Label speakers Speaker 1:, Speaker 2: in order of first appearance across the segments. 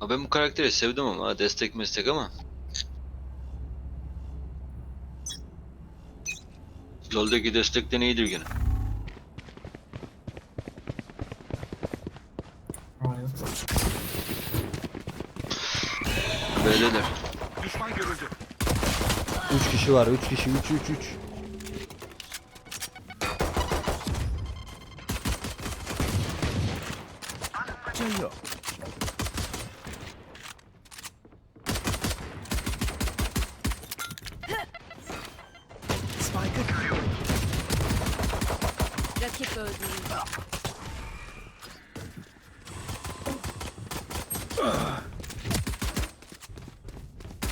Speaker 1: Ha ben bu karakteri sevdim ama destek meslek ama. LoL'deki destekten iyidir gene.
Speaker 2: Hayır.
Speaker 1: Böyleler.
Speaker 3: Düşman görüldü.
Speaker 4: 3 kişi var. 3 kişi. 3 3 3.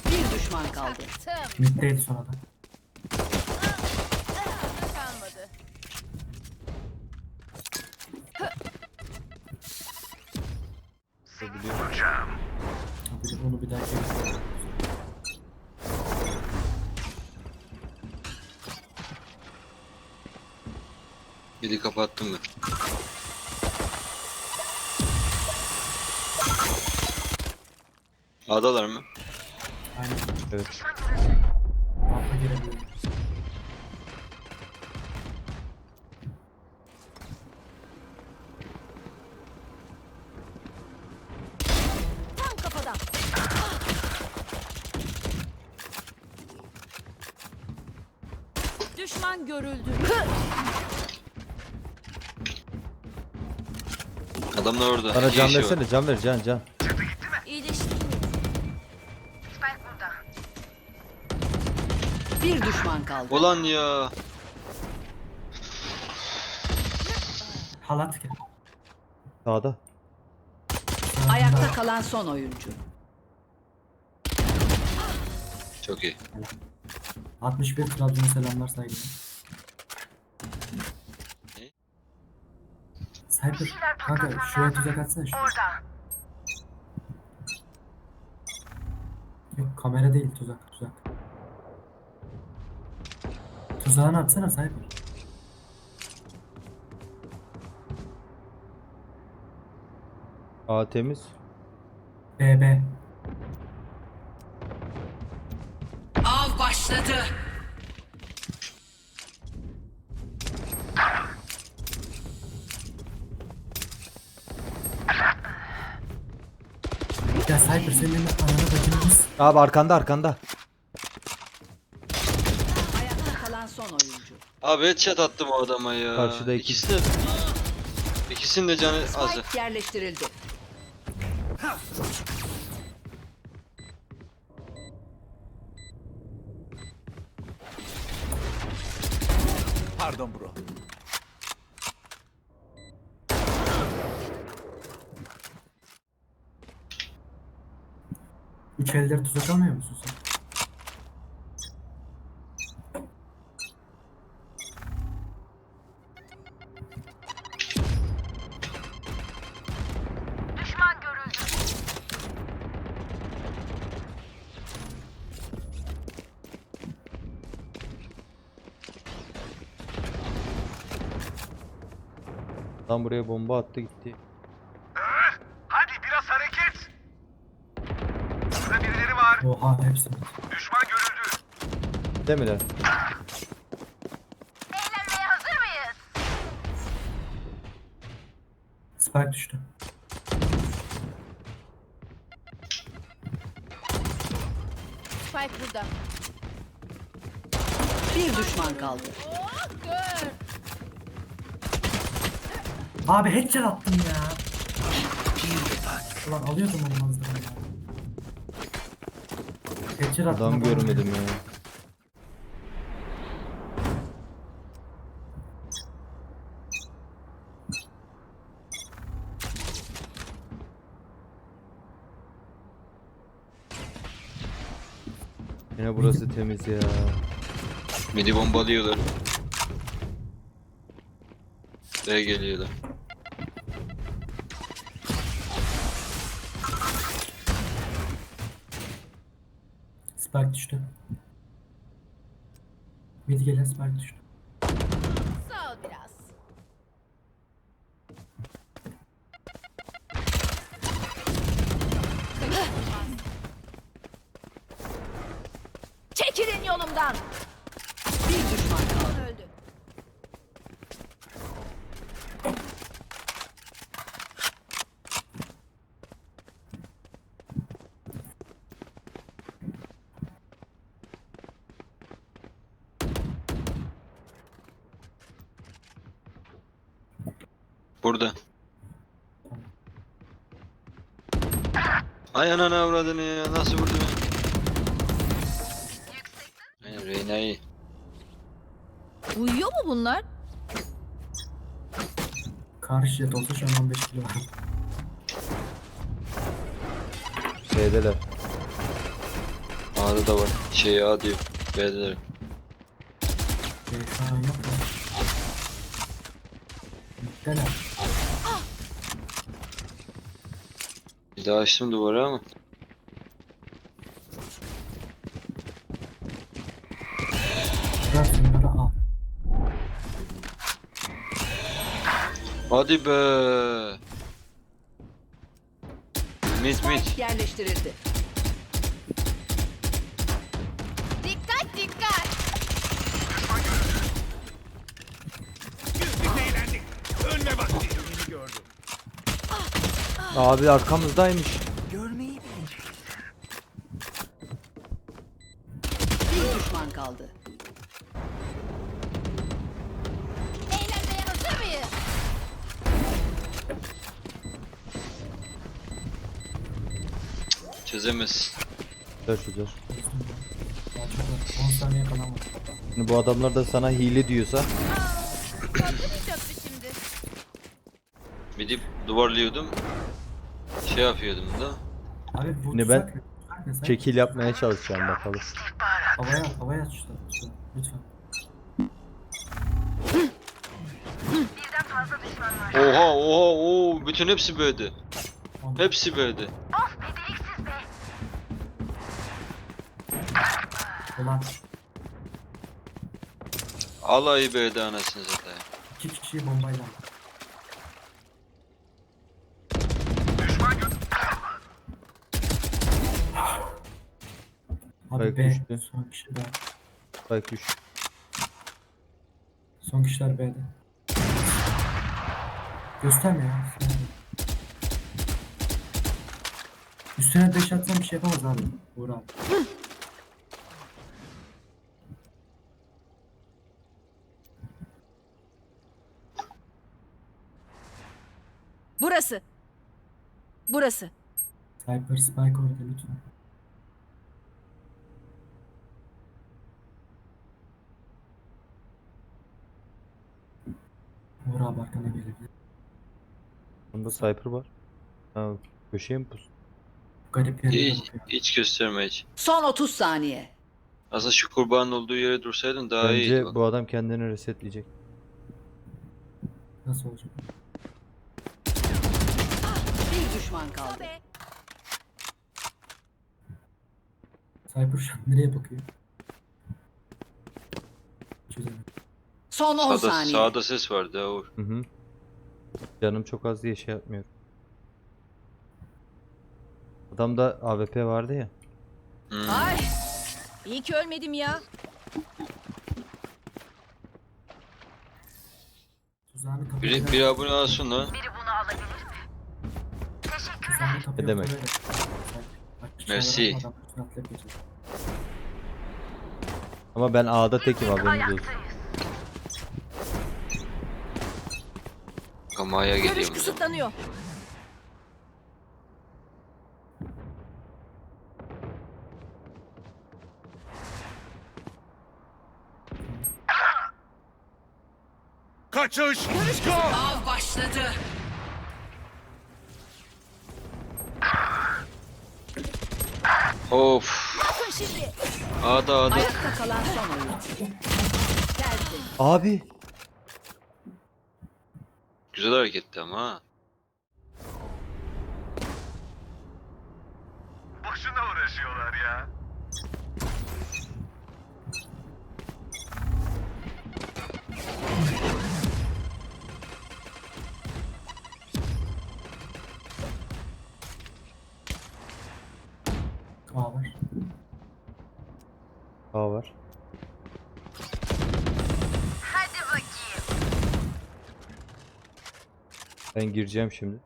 Speaker 5: Bir düşman kaldı.
Speaker 6: Tım
Speaker 2: Middeydi sonra da.
Speaker 6: kalmadı.
Speaker 2: Ha, bir de onu bir daha çekelim.
Speaker 1: Biri kapattım ben. A'dalar mı?
Speaker 2: Aynen.
Speaker 4: Evet.
Speaker 2: Rampa girebiliyor.
Speaker 5: Tam kafadan. Düşman görüldü.
Speaker 1: Adamlar orada.
Speaker 4: Bana
Speaker 1: İki
Speaker 4: can
Speaker 1: kişi var.
Speaker 4: versene. Can ver can can.
Speaker 5: Bir düşman kaldı.
Speaker 1: Ulan ya.
Speaker 2: Halat gel.
Speaker 4: Sağda.
Speaker 5: Ayakta kalan son oyuncu.
Speaker 1: Çok iyi.
Speaker 2: 61 Trabzon'a selamlar saygılar.
Speaker 1: Ne?
Speaker 2: Cyber kanka şuraya tuzak atsana şu. Yok kamera değil tuzak tuzak. Tuzağını atsana Cyber.
Speaker 4: A temiz.
Speaker 2: B B.
Speaker 5: Av başladı.
Speaker 2: Ya Cyber senin ananı bacınımız.
Speaker 4: Abi arkanda arkanda.
Speaker 5: Ayakta kalan son oyuncu.
Speaker 1: Abi headshot attım o adama ya.
Speaker 4: Karşıda iki.
Speaker 1: İkisi de... İkisinin de canı azı.
Speaker 5: Spike yerleştirildi.
Speaker 3: Pardon bro.
Speaker 2: Üç elleri tuzak almıyor musun sen?
Speaker 4: Tam buraya bomba attı gitti.
Speaker 3: Hadi biraz hareket. Burada birileri var.
Speaker 2: Oha hepsi.
Speaker 3: Düşman görüldü.
Speaker 4: Değil mi lan?
Speaker 6: Eğlenmeye hazır mıyız?
Speaker 2: Spike düştü.
Speaker 6: Spike burada.
Speaker 5: Bir düşman kaldı.
Speaker 2: Abi headshot attım ya. Ulan alıyordum olmazdı ya. Headshot attım.
Speaker 4: Adam görmedim ya. Yine burası temiz ya.
Speaker 1: Midi bombalıyorlar. B geliyorlar.
Speaker 2: Düştü. Mid gelen Spike düştü.
Speaker 1: Burada. Ay ananı avradını ya. Nasıl vurdu beni? Aynen Reyna iyi.
Speaker 6: Uyuyor mu bunlar?
Speaker 2: Karşı jet olsa şu an 15 kilo var.
Speaker 4: Şeydeler.
Speaker 1: A'da da var. Şey A diyor. B'deler.
Speaker 2: An yok mu? Bitteler.
Speaker 1: Bir daha açtım duvarı ama.
Speaker 2: Bırak şunları al.
Speaker 1: Hadi be. Mit mit.
Speaker 5: Yerleştirildi.
Speaker 4: Abi arkamızdaymış.
Speaker 5: Bir düşman kaldı.
Speaker 6: Eğlenmeye hazır mıyız?
Speaker 1: Çözemez.
Speaker 4: Dur şu dur.
Speaker 2: Daha çok var. 10 saniye falan var.
Speaker 4: Şimdi bu adamlar da sana hile diyorsa
Speaker 6: şimdi?
Speaker 1: Gidip duvarlıyordum. Şey yapıyordum da.
Speaker 2: Abi bu
Speaker 4: ben
Speaker 2: ne? Tuzak ne? Sen
Speaker 4: çekil yapmaya çalışacağım bakalım.
Speaker 2: Havaya at, havaya at şunu. şunu. Lütfen.
Speaker 1: Oha oha oha bütün hepsi.
Speaker 2: Tamam.
Speaker 1: Hepsi B'de.
Speaker 2: Ulan
Speaker 1: Alayı B'de anasını satayım.
Speaker 2: iki kişiyi bombayla. Abi
Speaker 4: Ayak
Speaker 2: B.
Speaker 4: düştü.
Speaker 2: Son kişi B.
Speaker 4: Bak düş.
Speaker 2: Son kişiler B'de. Gösterme ya. Üstüne 5 atsam bir şey yapamaz abi. Uğur abi.
Speaker 6: Burası. Burası.
Speaker 2: Sniper Spike orada lütfen. Uğur abi arkana gelebilir.
Speaker 4: Bunda sniper var. Ha, köşeye mi pus?
Speaker 2: Garip yere
Speaker 1: Hiç,
Speaker 2: bakıyor.
Speaker 1: hiç gösterme hiç.
Speaker 5: Son 30 saniye.
Speaker 1: Aslında şu kurbanın olduğu yere dursaydın daha iyiydi.
Speaker 4: Bence
Speaker 1: bak.
Speaker 4: bu adam kendini resetleyecek.
Speaker 2: Nasıl olacak?
Speaker 5: Bir düşman kaldı.
Speaker 2: Sniper şu an nereye bakıyor? Çözemedim.
Speaker 5: Son 10
Speaker 1: Sağda,
Speaker 5: saniye.
Speaker 1: sağda ses vardı Uğur.
Speaker 4: Hı hı. Canım çok az diye şey yapmıyorum. Adamda AWP vardı ya.
Speaker 1: Hmm.
Speaker 6: Ay. İyi ki ölmedim ya.
Speaker 2: Tuzağını kapatıyor.
Speaker 1: Bir, bir abone alsın lan.
Speaker 2: Tuzağını
Speaker 4: demek?
Speaker 2: böyle. Bak, bak,
Speaker 1: Merci.
Speaker 4: Ama ben A'da tekim haberiniz olsun.
Speaker 1: Kamaya
Speaker 6: Görüş
Speaker 1: geliyorum.
Speaker 6: kısıtlanıyor.
Speaker 3: Kaçış. Go.
Speaker 5: Av başladı.
Speaker 1: Of.
Speaker 6: Bakın şimdi.
Speaker 1: A'da A'da.
Speaker 5: Ayakta kalan son oyuncu. Geldi.
Speaker 4: Abi.
Speaker 1: Güzel hareketti ama ha.
Speaker 3: Boşuna uğraşıyorlar ya.
Speaker 2: A var.
Speaker 4: A var. Ben gireceğim şimdi.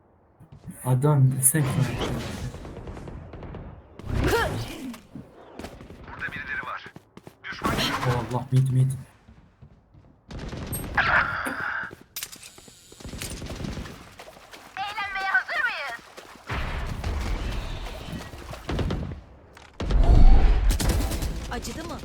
Speaker 2: Adam sen
Speaker 3: Burada birileri var. Düşman
Speaker 2: Oh Allah mid mid.
Speaker 6: Eğlenmeye hazır mıyız? Acıdı mı?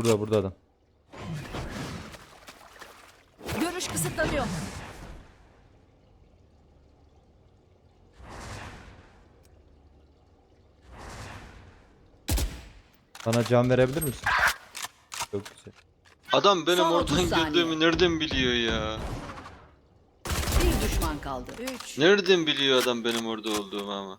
Speaker 4: Burada burada adam.
Speaker 6: Görüş kısıtlanıyor.
Speaker 4: Bana can verebilir misin? Çok güzel.
Speaker 1: Adam benim
Speaker 5: Son
Speaker 1: oradan
Speaker 5: 30 saniye.
Speaker 1: girdiğimi nereden biliyor ya?
Speaker 5: Bir düşman kaldı. 3.
Speaker 1: Nereden biliyor adam benim orada olduğumu ama?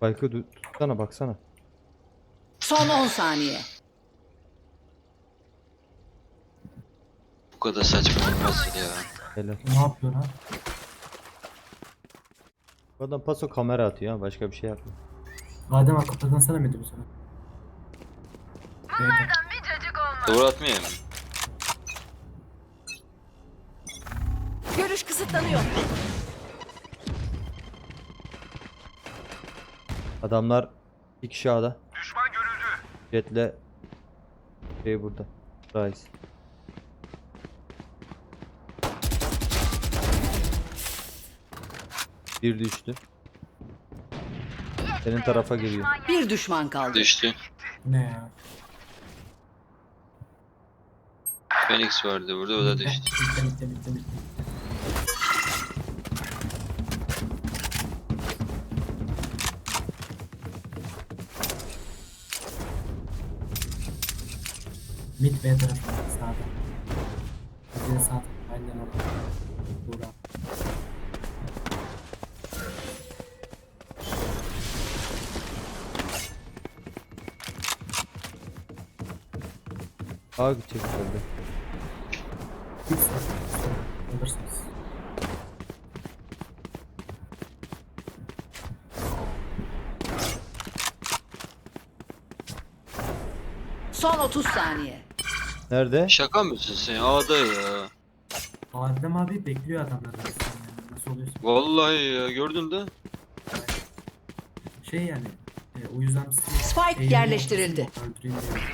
Speaker 4: Spike'ı tut- tutsana baksana.
Speaker 5: Son 10 saniye.
Speaker 1: Bu kadar saçma olmaz ya.
Speaker 4: Helal.
Speaker 2: Ne yapıyor lan?
Speaker 4: Bu adam paso kamera atıyor ha başka bir şey yapmıyor.
Speaker 2: Adem abi kapıdan sana mıydı bu sana? Evet.
Speaker 6: Bir cacık olmaz.
Speaker 1: Doğru atmayayım?
Speaker 6: Görüş kısıtlanıyor.
Speaker 4: Adamlar bir kişi
Speaker 3: düşman görüldü.
Speaker 4: Jet'le şey burada. Rise. Bir düştü. Senin tarafa giriyor.
Speaker 5: Bir düşman kaldı.
Speaker 1: Düştü.
Speaker 2: Ne ya?
Speaker 1: Phoenix vardı burada o da düştü.
Speaker 2: Bitti bitti bitti bitti. Mid B tarafı sağda. Bir de sağda. Aynen orada. Buğra.
Speaker 4: A gidecek herhalde.
Speaker 2: Hiç sağda. Alırsınız.
Speaker 5: Son 30 saniye.
Speaker 4: Nerede?
Speaker 1: Şaka mısın sen? A'da ya.
Speaker 2: Adem abi bekliyor adamlar yani. Nasıl oluyorsa.
Speaker 1: Vallahi ya gördün de.
Speaker 2: Şey yani. E, o yüzden
Speaker 5: Spike
Speaker 2: eğlenme
Speaker 5: yerleştirildi.
Speaker 2: öldüreyim diye.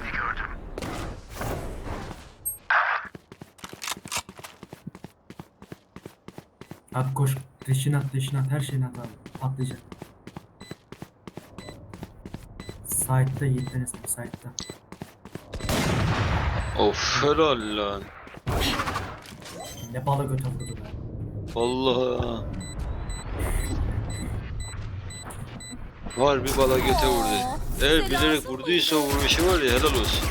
Speaker 2: Abi koş. Deşini at, deşini at. Her şeyini at abi. Patlayacak. Side'da Yiğit'ten hesap.
Speaker 1: Of helal lan.
Speaker 2: Ne bala göte vurdu be.
Speaker 1: Vallahi. Var bir bala göte vurdu. Eğer bilerek vurduysa o vuruşu var ya helal olsun.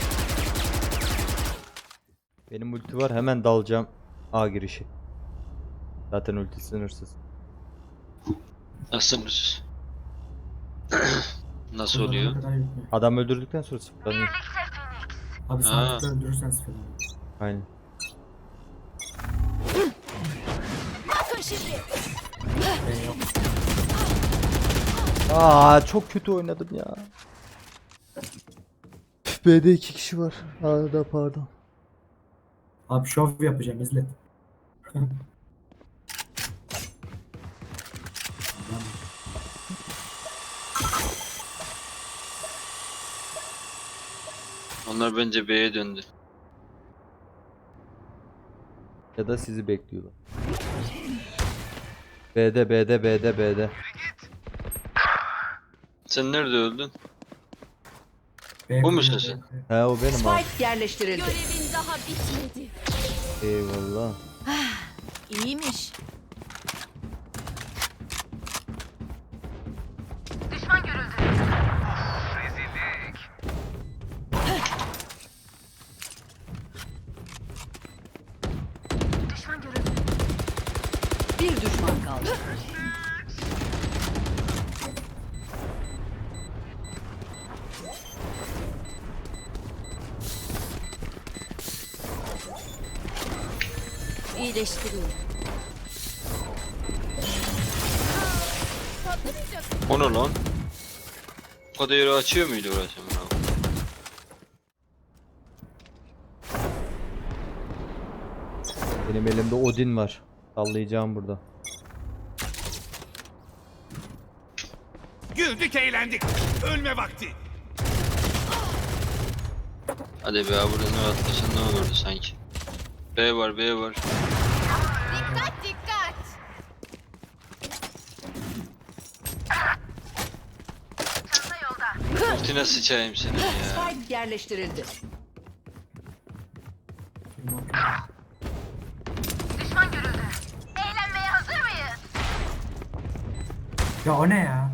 Speaker 4: Benim ulti var hemen dalacağım A girişi. Zaten ulti sınırsız.
Speaker 1: Nasıl Nasıl
Speaker 2: Buralara
Speaker 1: oluyor?
Speaker 4: Adam öldürdükten sonra sıfırlanıyor.
Speaker 2: Abi. Side'da öldürürsen sıfır.
Speaker 4: Aynen.
Speaker 6: Bakın şimdi.
Speaker 2: E, yok.
Speaker 4: Aa çok kötü oynadım ya. B'de iki kişi var. A'da pardon.
Speaker 2: Abi şov yapacağım izle.
Speaker 1: Onlar bence B'ye döndü.
Speaker 4: Ya da sizi bekliyorlar. B'de B'de B'de B'de.
Speaker 1: Sen nerede öldün? Bu sen?
Speaker 2: B.
Speaker 4: He o benim abi.
Speaker 5: Spike yerleştirildi.
Speaker 6: Görevin daha bitmedi.
Speaker 4: Eyvallah.
Speaker 6: İyiymiş.
Speaker 1: Bu kadar yeri açıyor muydu orası? Bravo.
Speaker 4: Benim elimde Odin var. Sallayacağım burada.
Speaker 3: Güldük eğlendik. Ölme vakti.
Speaker 1: Hadi be abi buradan atlasan ne olurdu sanki. B var B var. Ultine sıçayım seni ya.
Speaker 5: Spike yerleştirildi.
Speaker 6: Eğlenmeye hazır mıyız?
Speaker 2: Ya o ne ya?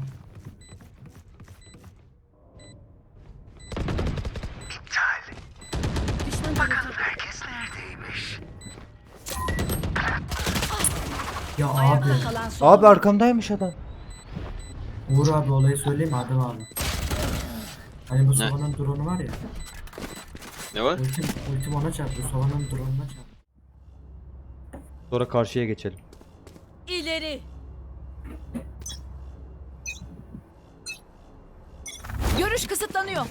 Speaker 6: Düşman görüldü.
Speaker 3: Herkes neredeymiş?
Speaker 2: Ya abi.
Speaker 5: Ayakta kalan son
Speaker 4: Abi arkamdaymış adam.
Speaker 2: Uğur abi olayı söyleyeyim mi Adem abi? Hani bu Sova'nın drone'u var ya.
Speaker 1: Ne var?
Speaker 2: Ultim, ultim ona çarptı. Sova'nın drone'una çarptı.
Speaker 4: Sonra karşıya geçelim.
Speaker 6: İleri. Görüş kısıtlanıyor.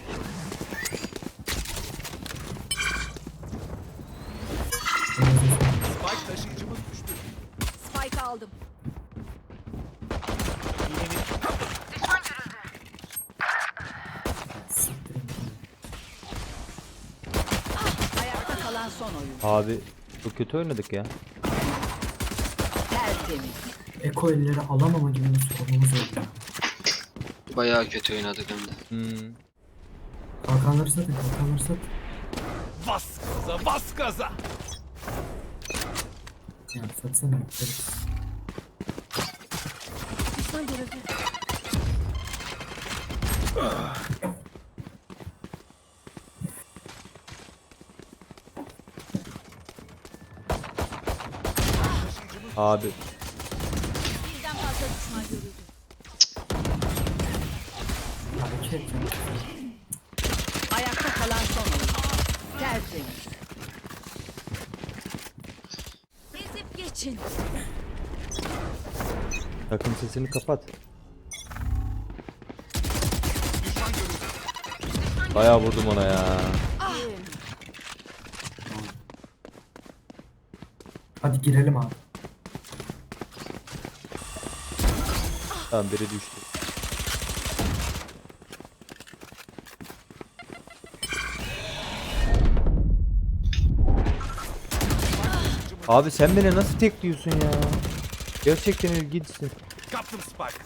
Speaker 4: Abi çok kötü oynadık ya.
Speaker 5: Tertemiz.
Speaker 2: Eko elleri alamama gibi bir sorunumuz oldu. ya.
Speaker 1: Bayağı kötü oynadık hem de.
Speaker 4: Hmm.
Speaker 2: Kalkanları satın, kalkanları satın.
Speaker 3: Bas gaza bas gaza.
Speaker 2: Ya satsana. Evet.
Speaker 6: Düşman görüldü.
Speaker 4: Abi
Speaker 6: Birden fazla düşman görüldü.
Speaker 2: Ya iki edeceğim.
Speaker 5: Ayakta kalan son oyun. Tertemiz.
Speaker 6: Ezip geçin.
Speaker 4: takım sesini kapat. Bayağı vurdum ona ya.
Speaker 2: Hadi girelim abi.
Speaker 4: Tamam biri düştü. Abi sen beni nasıl tekliyorsun ya? Gerçekten ilginçsin.
Speaker 3: Kaptım Spike.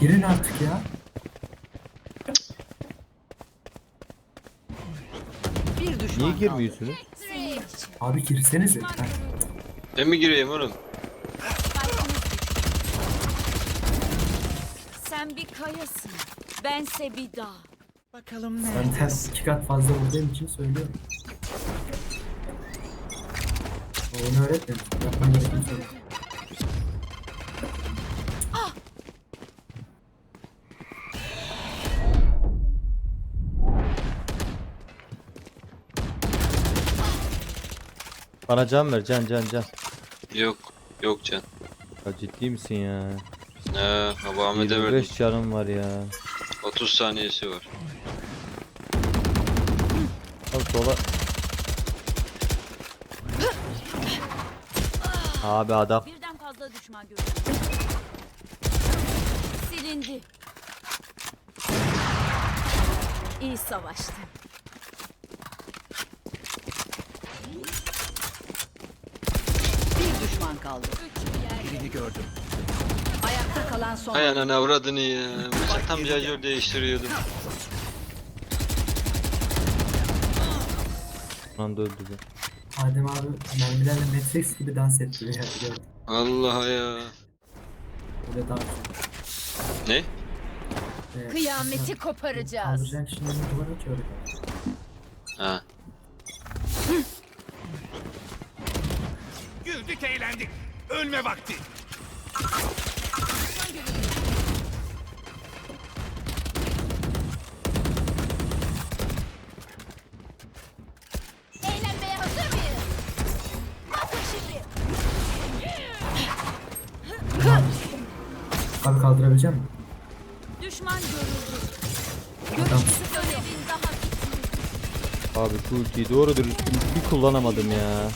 Speaker 2: Girin artık ya.
Speaker 5: Bir düşman
Speaker 4: Niye girmiyorsunuz?
Speaker 2: Abi girsenize.
Speaker 1: Ben mi gireyim oğlum?
Speaker 6: Sen bir kayasın. Bense bir dağ.
Speaker 3: Bakalım
Speaker 2: Ben ters iki kat fazla vurduğum için söylüyorum. Oyunu öğretmedim. Yapman gerekeni söylüyorum.
Speaker 4: Bana can ver can can can.
Speaker 1: Yok. Yok can.
Speaker 4: Ya ciddi misin ya?
Speaker 1: Ne? Hava Ahmet'e verdim.
Speaker 4: 25 canım var ya.
Speaker 1: 30 saniyesi var.
Speaker 4: Al sola. Abi adam.
Speaker 6: Birden fazla düşman görüldü. Silindi. İyi savaştın.
Speaker 5: Bir düşman kaldı.
Speaker 3: Birini gördüm.
Speaker 5: Ayakta kalan son
Speaker 1: Hay ananı avradını ya. Mesela tam şarjör değiştiriyordum.
Speaker 4: Anda öldürdü.
Speaker 2: Adem abi mermilerle Matrix gibi dans ettiriyor ya. Gördüm.
Speaker 1: Allah ya.
Speaker 2: Böyle dans.
Speaker 1: Ne?
Speaker 2: Evet.
Speaker 6: Kıyameti koparacağız.
Speaker 2: Kaldıracak şimdi onu duvara atıyor.
Speaker 1: Ha.
Speaker 3: Güldük eğlendik. Ölme vakti. Eğlenmeye hazır mıyız? Bakın şimdi.
Speaker 2: Abi kaldırabilecek misin?
Speaker 6: Düşman görüldü. Görüş sınırı daha bitmedi.
Speaker 4: Abi şu ultiyi doğru dürüst bir kullanamadım ya.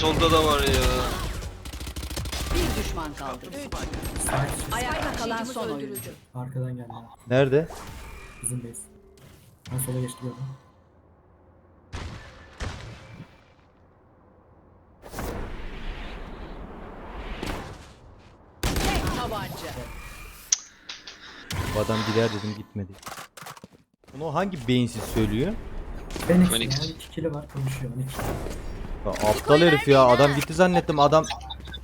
Speaker 1: Solda da var ya.
Speaker 5: Bir düşman kaldı. Ayakta kalan son oyuncu.
Speaker 2: Arkadan geldi.
Speaker 4: Nerede?
Speaker 2: Bizim base. Ben sola geçti gördüm.
Speaker 5: Tek tabanca.
Speaker 4: Bu adam gider dedim gitmedi. Bunu hangi beyinsiz söylüyor?
Speaker 2: Phoenix,
Speaker 1: Phoenix.
Speaker 2: ya 2 kilo var konuşuyor. 12.
Speaker 4: Ya aptal herif ya adam gitti zannettim adam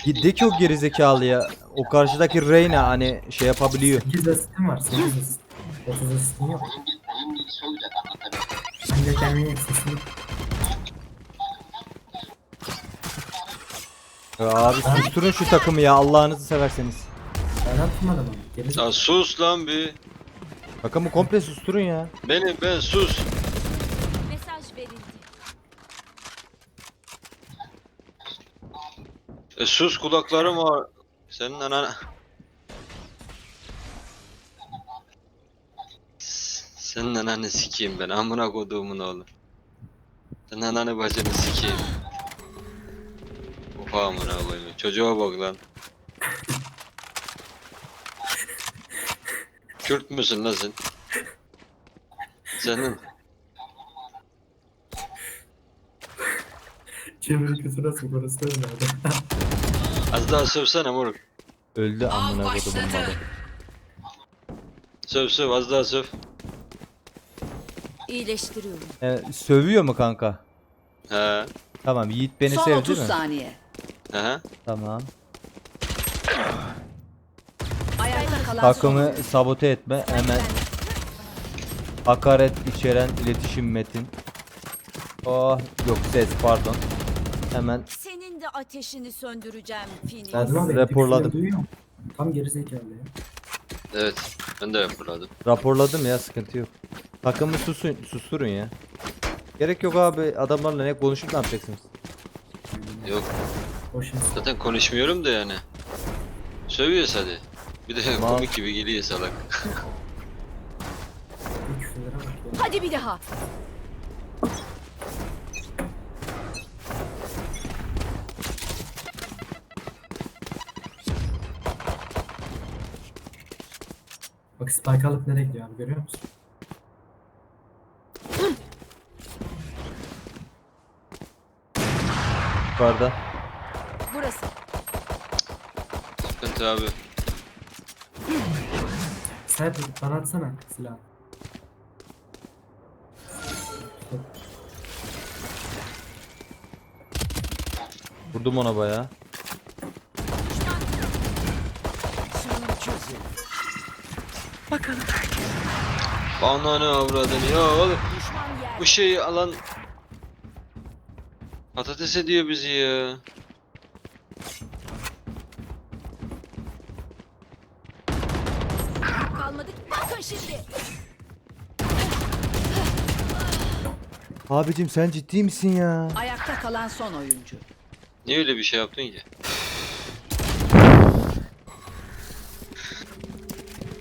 Speaker 4: Gitti ki o gerizekalı ya. O karşıdaki Reyna hani şey yapabiliyor.
Speaker 2: 8 asistim var. 8 asist. 30 asistim yok. Bence kendini eksisini
Speaker 4: Ya abi susturun şu takımı ya Allah'ınızı severseniz.
Speaker 2: ben attım adamı. Geri
Speaker 1: Ya sus lan bir.
Speaker 4: Takımı komple susturun ya.
Speaker 1: Beni ben sus. Sus kulaklarım var. Senin anan... Senin ananı sikeyim ben amına koduğumun oğlu. Senin ananı bacını sikeyim. Oha amına koyayım. Çocuğa bak lan. Kürt müsün lan sen? Senin
Speaker 2: Çeviri da öyle.
Speaker 1: Az daha sövsene moruk.
Speaker 4: Öldü amına kodumun malı.
Speaker 1: Söv söv az daha söv.
Speaker 6: İyileştiriyorum.
Speaker 4: E, sövüyor mu kanka?
Speaker 1: He.
Speaker 4: Tamam Yiğit beni
Speaker 5: Son
Speaker 4: sevdi
Speaker 5: 30
Speaker 4: mi?
Speaker 5: saniye.
Speaker 1: He.
Speaker 4: Tamam.
Speaker 5: Ayakta kalan
Speaker 4: Takımı sabote etme hemen hakaret içeren iletişim metin. Oh yok ses pardon. Hemen
Speaker 6: De ateşini söndüreceğim Phoenix.
Speaker 2: Abi
Speaker 4: raporladım.
Speaker 2: tepkileri duyuyor musun? Tam gerizekalı ya.
Speaker 1: Evet. Ben de yapıladım.
Speaker 4: raporladım ya sıkıntı yok. Takımı susun, susturun ya. Gerek yok abi adamlarla ne konuşup ne yapacaksınız?
Speaker 1: Yok.
Speaker 2: Boş.
Speaker 1: Zaten konuşmuyorum da yani. Sövüyoruz hadi. Bir de
Speaker 4: Tamam.
Speaker 1: komik gibi geliyor salak.
Speaker 2: Bir küfürlere bak ya.
Speaker 6: Hadi bir daha.
Speaker 2: Bak spike alıp nereye gidiyor abi görüyor musun?
Speaker 4: Yukarıda.
Speaker 6: Burası.
Speaker 1: Sıkıntı abi.
Speaker 2: Sen bana atsana silah.
Speaker 4: Vurdum ona bayağı.
Speaker 1: Ananı avradını ya oğlum.
Speaker 6: Düşman yer.
Speaker 1: Bu şeyi alan patates ediyor bizi ya.
Speaker 6: Kalmadı. Bakın şimdi.
Speaker 4: Abicim sen ciddi misin ya?
Speaker 5: Ayakta kalan son oyuncu.
Speaker 1: Niye öyle bir şey yaptın ki?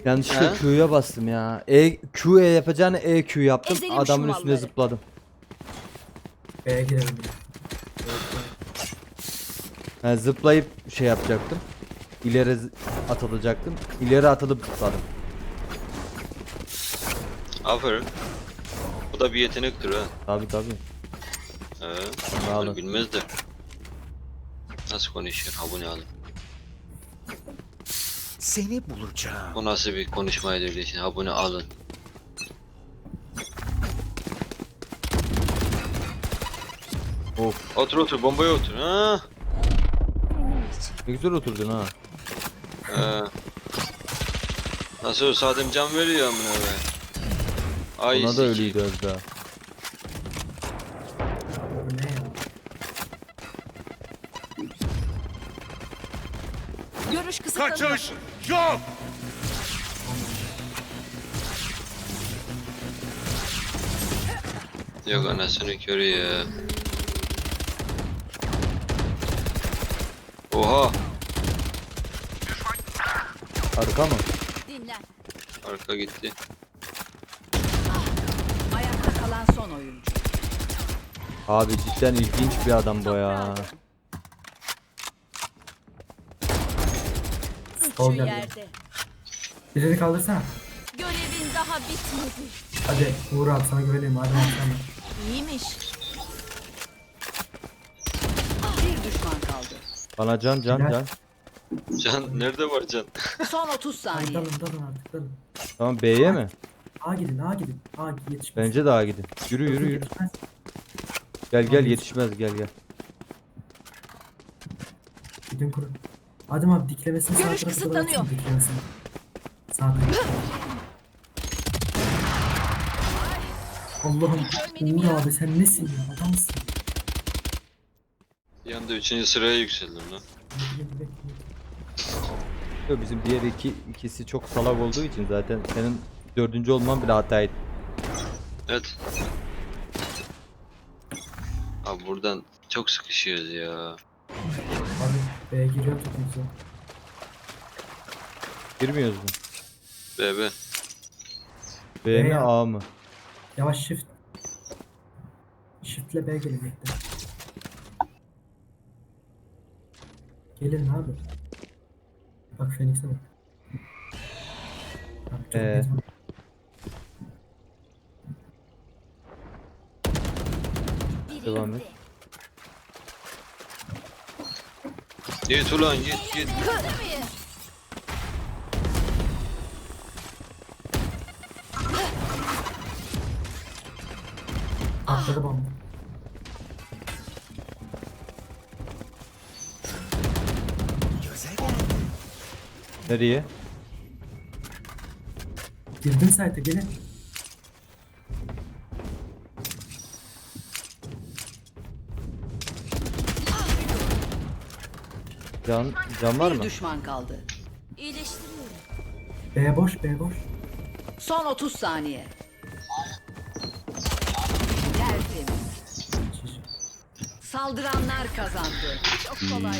Speaker 4: Yanlışlıkla
Speaker 1: He?
Speaker 4: Q'ya bastım ya. E, Q'ye yapacağını EQ yaptım.
Speaker 6: Ezelim şu
Speaker 4: Adamın üstüne
Speaker 6: malları.
Speaker 4: zıpladım.
Speaker 2: B'ye girelim ya.
Speaker 4: Yani zıplayıp şey yapacaktım. İleri z- atılacaktım. İleri atılıp zıpladım.
Speaker 1: Aferin. Bu da bir yetenektir ha.
Speaker 4: Tabi tabi.
Speaker 1: He. Bilmez de. Nasıl konuşuyor? Ha bu ne oğlum?
Speaker 3: Seni bulacağım.
Speaker 1: Bu nasıl bir konuşmaydı öyle? Ha bunu alın.
Speaker 4: Of.
Speaker 1: Otur otur bombaya otur. Ha.
Speaker 4: Ne güzel oturdun ha.
Speaker 1: He. Nasıl Sadım can veriyor amına be. Ay
Speaker 4: Ona da
Speaker 1: sikeyim.
Speaker 4: öyleydi az daha.
Speaker 6: Görüş kısıtlanıyor.
Speaker 3: Kaçış yok.
Speaker 1: Yok anasını körü ya. Oha.
Speaker 4: Arka mı?
Speaker 1: Arka gitti.
Speaker 5: Ayakta kalan son oyuncu.
Speaker 4: Abi cidden ilginç bir adam bu ya.
Speaker 6: Şu
Speaker 2: geldi.
Speaker 6: yerde.
Speaker 2: Birini kaldırsana.
Speaker 6: Görevin daha bitmedi.
Speaker 2: Hadi Uğur abi sana güveniyorum. Hadi de.
Speaker 6: İyiymiş.
Speaker 5: Bir düşman kaldı.
Speaker 4: Bana can can
Speaker 2: Helal.
Speaker 4: can.
Speaker 1: Can nerede var can?
Speaker 5: Son 30
Speaker 2: Hadi
Speaker 5: saniye.
Speaker 2: dalın dalın artık dalın.
Speaker 4: Tamam B'ye mi?
Speaker 2: A gidin A gidin. A yetişmez.
Speaker 4: Bence daha gidin. Yürü yürü yürü.
Speaker 2: Yetişmez.
Speaker 4: Gel gel yetişmez gel gel.
Speaker 2: Gidin kurun. Adem abi diklemesini
Speaker 6: Görüş
Speaker 2: sağ tarafa doğru
Speaker 6: kısıtlanıyor.
Speaker 2: Diklemesini. Sağ tarafa. Allah'ım Uğur abi sen nesin ya adamsın.
Speaker 1: Bir anda üçüncü sıraya yükseldim lan.
Speaker 4: Yo, Bizim diğer iki ikisi çok salak olduğu için zaten senin dördüncü olman bile hataydı.
Speaker 1: Evet. Abi buradan çok sıkışıyoruz ya.
Speaker 2: B'ye giriyor tutuyorsun.
Speaker 4: Girmiyoruz mu?
Speaker 1: Bebe.
Speaker 4: B mi
Speaker 2: B ya.
Speaker 4: A mı?
Speaker 2: Yavaş shift. Shift'le B gelin bekle. Gelin abi. Bak Phoenix'e bak. Bak, çok
Speaker 4: Ee?
Speaker 2: net bak.
Speaker 4: Devam
Speaker 6: indi.
Speaker 1: Git ulan git git.
Speaker 6: Kırdı mıyız?
Speaker 2: Atladı bomba.
Speaker 4: Nereye?
Speaker 2: Girdin site'e gelin.
Speaker 4: Can can var
Speaker 5: Bir
Speaker 4: mı?
Speaker 5: düşman kaldı.
Speaker 6: İyileştiriyorum.
Speaker 2: B boş B boş.
Speaker 5: Son 30 saniye. Tertemiz. Saldıranlar kazandı.
Speaker 6: Çok kolaydı.